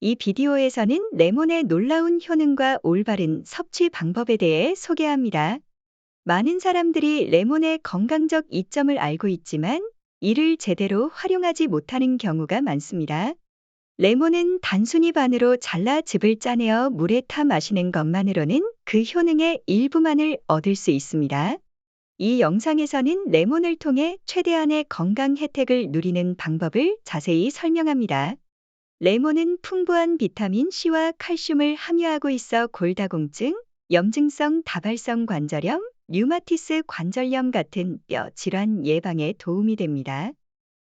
이 비디오에서는 레몬의 놀라운 효능과 올바른 섭취 방법에 대해 소개합니다. 많은 사람들이 레몬의 건강적 이점을 알고 있지만 이를 제대로 활용하지 못하는 경우가 많습니다. 레몬은 단순히 반으로 잘라 즙을 짜내어 물에 타 마시는 것만으로는 그 효능의 일부만을 얻을 수 있습니다. 이 영상에서는 레몬을 통해 최대한의 건강 혜택을 누리는 방법을 자세히 설명합니다. 레몬은 풍부한 비타민 C와 칼슘을 함유하고 있어 골다공증, 염증성 다발성 관절염, 류마티스 관절염 같은 뼈 질환 예방에 도움이 됩니다.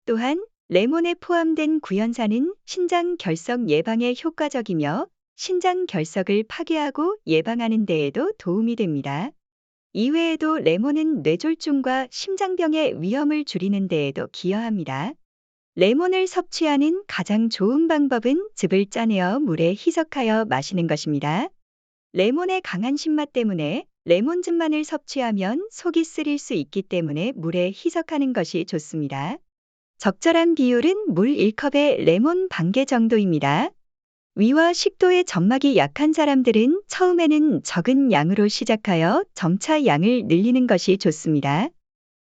또한 레몬에 포함된 구연산은 신장 결석 예방에 효과적이며 신장 결석을 파괴하고 예방하는 데에도 도움이 됩니다. 이외에도 레몬은 뇌졸중과 심장병의 위험을 줄이는 데에도 기여합니다. 레몬을 섭취하는 가장 좋은 방법은 즙을 짜내어 물에 희석하여 마시는 것입니다. 레몬의 강한 신맛 때문에 레몬즙만을 섭취하면 속이 쓰릴 수 있기 때문에 물에 희석하는 것이 좋습니다. 적절한 비율은 물 1컵에 레몬 반개 정도입니다. 위와 식도의 점막이 약한 사람들은 처음에는 적은 양으로 시작하여 점차 양을 늘리는 것이 좋습니다.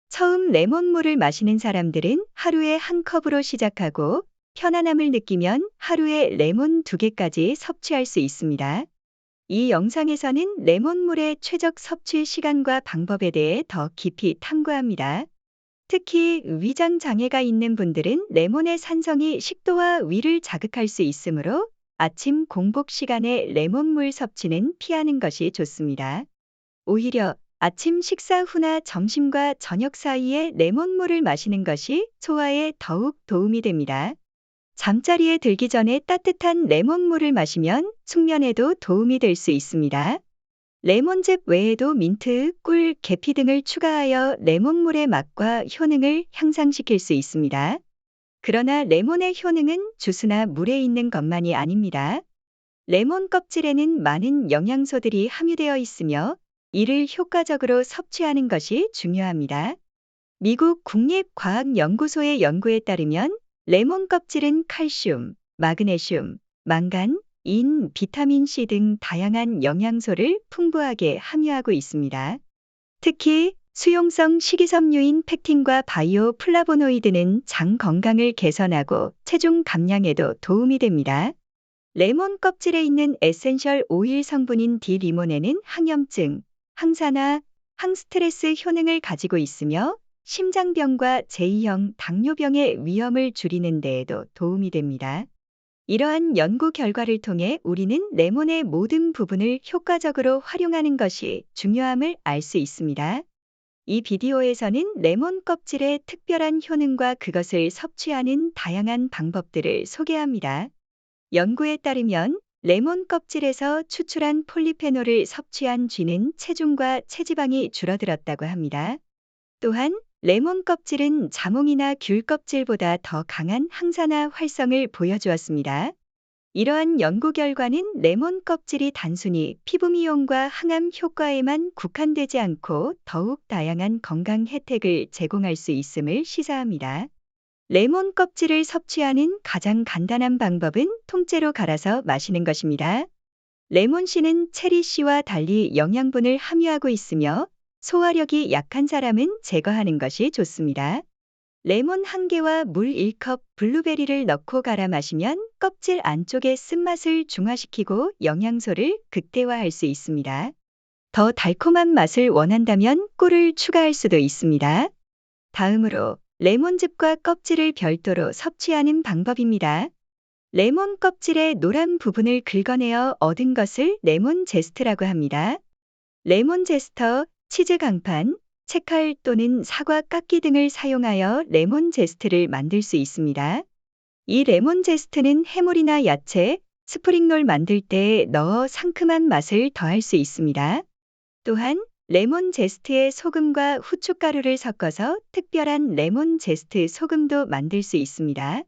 처음 레몬물을 마시는 사람들은 하루에 한 컵으로 시작하고 편안함을 느끼면 하루에 레몬 두 개까지 섭취할 수 있습니다. 이 영상에서는 레몬물의 최적 섭취 시간과 방법에 대해 더 깊이 탐구합니다. 특히 위장 장애가 있는 분들은 레몬의 산성이 식도와 위를 자극할 수 있으므로 아침 공복 시간에 레몬물 섭취는 피하는 것이 좋습니다. 오히려 아침 식사 후나 점심과 저녁 사이에 레몬물을 마시는 것이 소화에 더욱 도움이 됩니다. 잠자리에 들기 전에 따뜻한 레몬물을 마시면 숙면에도 도움이 될 수 있습니다. 레몬즙 외에도 민트, 꿀, 계피 등을 추가하여 레몬물의 맛과 효능을 향상시킬 수 있습니다. 그러나 레몬의 효능은 주스나 물에 있는 것만이 아닙니다. 레몬 껍질에는 많은 영양소들이 함유되어 있으며 이를 효과적으로 섭취하는 것이 중요합니다. 미국 국립과학연구소의 연구에 따르면 레몬 껍질은 칼슘, 마그네슘, 망간, 인, 비타민 C 등 다양한 영양소를 풍부하게 함유하고 있습니다. 특히 수용성 식이섬유인 팩틴과 바이오 플라보노이드는 장 건강을 개선하고 체중 감량에도 도움이 됩니다. 레몬 껍질에 있는 에센셜 오일 성분인 디리몬에는 항염증, 항산화, 항스트레스 효능을 가지고 있으며 심장병과 제2형 당뇨병의 위험을 줄이는 데에도 도움이 됩니다. 이러한 연구 결과를 통해 우리는 레몬의 모든 부분을 효과적으로 활용하는 것이 중요함을 알 수 있습니다. 이 비디오에서는 레몬 껍질의 특별한 효능과 그것을 섭취하는 다양한 방법들을 소개합니다. 연구에 따르면 레몬 껍질에서 추출한 폴리페놀을 섭취한 쥐는 체중과 체지방이 줄어들었다고 합니다. 또한 레몬 껍질은 자몽이나 귤 껍질보다 더 강한 항산화 활성을 보여주었습니다. 이러한 연구 결과는 레몬 껍질이 단순히 피부 미용과 항암 효과에만 국한되지 않고 더욱 다양한 건강 혜택을 제공할 수 있음을 시사합니다. 레몬 껍질을 섭취하는 가장 간단한 방법은 통째로 갈아서 마시는 것입니다. 레몬씨는 체리씨와 달리 영양분을 함유하고 있으며 소화력이 약한 사람은 제거하는 것이 좋습니다. 레몬 한 개와 물 1컵 블루베리를 넣고 갈아 마시면 껍질 안쪽의 쓴맛을 중화시키고 영양소를 극대화할 수 있습니다. 더 달콤한 맛을 원한다면 꿀을 추가할 수도 있습니다. 다음으로 레몬즙과 껍질을 별도로 섭취하는 방법입니다. 레몬 껍질의 노란 부분을 긁어내어 얻은 것을 레몬 제스트라고 합니다. 레몬 제스터, 치즈 강판, 채칼 또는 사과 깎기 등을 사용하여 레몬 제스트를 만들 수 있습니다. 이 레몬 제스트는 해물이나 야채, 스프링롤 만들 때 넣어 상큼한 맛을 더할 수 있습니다. 또한 레몬 제스트에 소금과 후춧가루를 섞어서 특별한 레몬 제스트 소금도 만들 수 있습니다.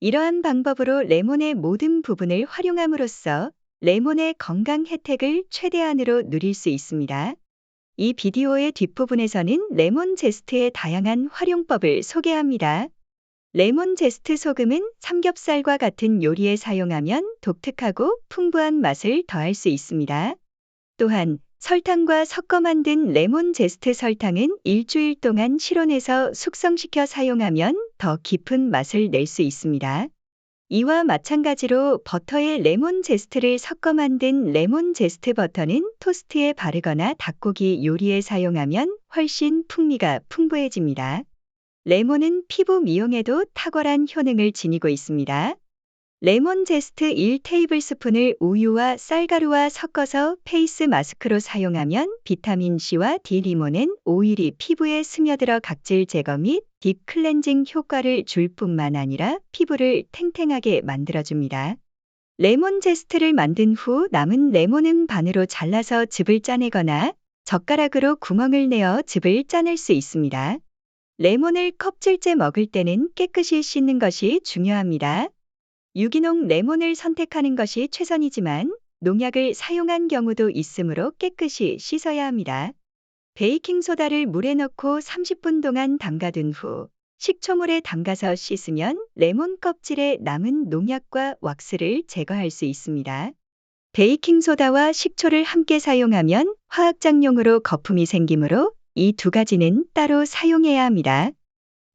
이러한 방법으로 레몬의 모든 부분을 활용함으로써 레몬의 건강 혜택을 최대한으로 누릴 수 있습니다. 이 비디오의 뒷부분에서는 레몬 제스트의 다양한 활용법을 소개합니다. 레몬 제스트 소금은 삼겹살과 같은 요리에 사용하면 독특하고 풍부한 맛을 더할 수 있습니다. 또한 설탕과 섞어 만든 레몬 제스트 설탕은 일주일 동안 실온에서 숙성시켜 사용하면 더 깊은 맛을 낼 수 있습니다. 이와 마찬가지로 버터에 레몬 제스트를 섞어 만든 레몬 제스트 버터는 토스트에 바르거나 닭고기 요리에 사용하면 훨씬 풍미가 풍부해집니다. 레몬은 피부 미용에도 탁월한 효능을 지니고 있습니다. 레몬 제스트 1테이블스푼을 우유와 쌀가루와 섞어서 페이스 마스크로 사용하면 비타민 C와 D 리모는 오일이 피부에 스며들어 각질 제거 및 딥 클렌징 효과를 줄 뿐만 아니라 피부를 탱탱하게 만들어줍니다. 레몬 제스트를 만든 후 남은 레몬은 반으로 잘라서 즙을 짜내거나 젓가락으로 구멍을 내어 즙을 짜낼 수 있습니다. 레몬을 껍질째 먹을 때는 깨끗이 씻는 것이 중요합니다. 유기농 레몬을 선택하는 것이 최선이지만 농약을 사용한 경우도 있으므로 깨끗이 씻어야 합니다. 베이킹소다를 물에 넣고 30분 동안 담가둔 후 식초물에 담가서 씻으면 레몬 껍질에 남은 농약과 왁스를 제거할 수 있습니다. 베이킹소다와 식초를 함께 사용하면 화학작용으로 거품이 생기므로 이 두 가지는 따로 사용해야 합니다.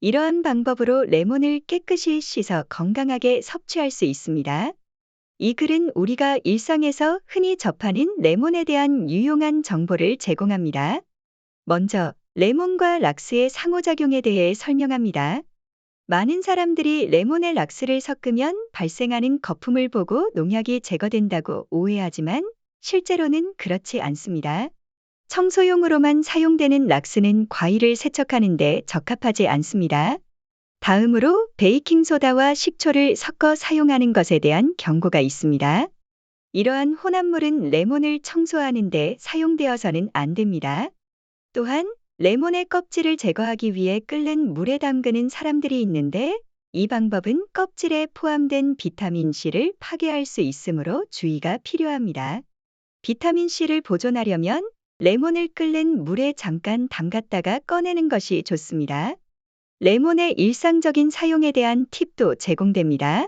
이러한 방법으로 레몬을 깨끗이 씻어 건강하게 섭취할 수 있습니다. 이 글은 우리가 일상에서 흔히 접하는 레몬에 대한 유용한 정보를 제공합니다. 먼저, 레몬과 락스의 상호작용에 대해 설명합니다. 많은 사람들이 레몬에 락스를 섞으면 발생하는 거품을 보고 농약이 제거된다고 오해하지만 실제로는 그렇지 않습니다. 청소용으로만 사용되는 락스는 과일을 세척하는 데 적합하지 않습니다. 다음으로 베이킹소다와 식초를 섞어 사용하는 것에 대한 경고가 있습니다. 이러한 혼합물은 레몬을 청소하는 데 사용되어서는 안 됩니다. 또한 레몬의 껍질을 제거하기 위해 끓는 물에 담그는 사람들이 있는데 이 방법은 껍질에 포함된 비타민 C를 파괴할 수 있으므로 주의가 필요합니다. 비타민 C를 보존하려면 레몬을 끓는 물에 잠깐 담갔다가 꺼내는 것이 좋습니다. 레몬의 일상적인 사용에 대한 팁도 제공됩니다.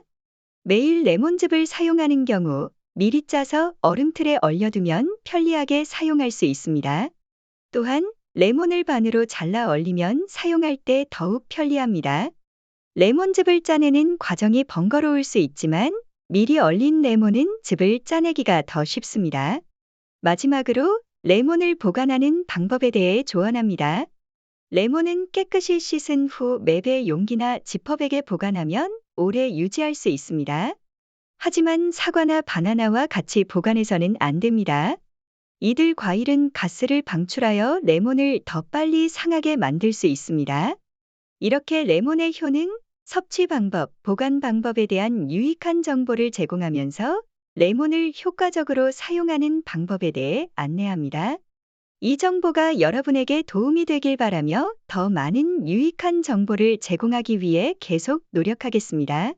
매일 레몬즙을 사용하는 경우 미리 짜서 얼음틀에 얼려두면 편리하게 사용할 수 있습니다. 또한 레몬을 반으로 잘라 얼리면 사용할 때 더욱 편리합니다. 레몬즙을 짜내는 과정이 번거로울 수 있지만 미리 얼린 레몬은 즙을 짜내기가 더 쉽습니다. 마지막으로 레몬을 보관하는 방법에 대해 조언합니다. 레몬은 깨끗이 씻은 후 맵의 용기나 지퍼백에 보관하면 오래 유지할 수 있습니다. 하지만 사과나 바나나와 같이 보관해서는 안 됩니다. 이들 과일은 가스를 방출하여 레몬을 더 빨리 상하게 만들 수 있습니다. 이렇게 레몬의 효능, 섭취 방법, 보관 방법에 대한 유익한 정보를 제공하면서 레몬을 효과적으로 사용하는 방법에 대해 안내합니다. 이 정보가 여러분에게 도움이 되길 바라며 더 많은 유익한 정보를 제공하기 위해 계속 노력하겠습니다.